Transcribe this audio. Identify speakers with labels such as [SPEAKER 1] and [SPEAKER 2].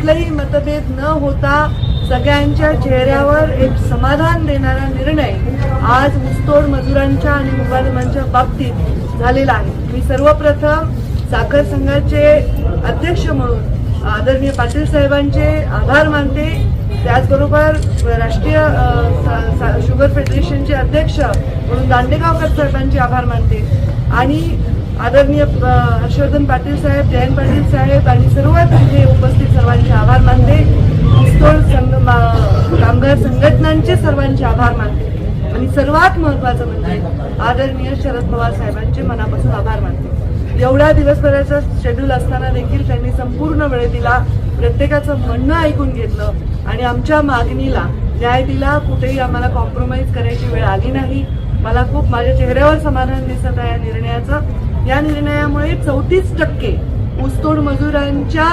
[SPEAKER 1] कुठलंही मतभेद न होता सगळ्यांच्या चेहऱ्यावर एक समाधान देणारा निर्णय आज ऊसतोड मजुरांच्या आणि मुलांच्या बाबतीत झालेला आहे. मी सर्वप्रथम साखर संघाचे अध्यक्ष म्हणून आदरणीय पाटील साहेबांचे आभार मानते. त्याचबरोबर राष्ट्रीय सा- शुगर फेडरेशनचे अध्यक्ष म्हणून दांडेगावकर साहेबांचे आभार मानते. आणि आदरणीय हर्षवर्धन पाटील साहेब जयंत पाटील साहेब आणि सर्वच तिथे उपस्थित सर्वांचे आभार मानते ऊसतोड संघ मा- कामगार संघटनांचे सर्वांचे आभार मानते. आणि सर्वात महत्वाचं म्हणजे आदरणीय शरद पवार साहेबांचे मनापासून आभार मानते. एवढ्या दिवसभराचा शेड्यूल असताना देखील त्यांनी संपूर्ण वेळ दिला प्रत्येकाचं म्हणणं ऐकून घेतलं आणि आमच्या मागणीला न्याय दिला कुठेही आम्हाला कॉम्प्रोमाइज करायची वेळ आली नाही. मला खूप माझ्या चेहऱ्यावर समाधान दिसत आहे या निर्णयाचं. या निर्णयामुळे चौतीस टक्के ऊसतोड मजुरांच्या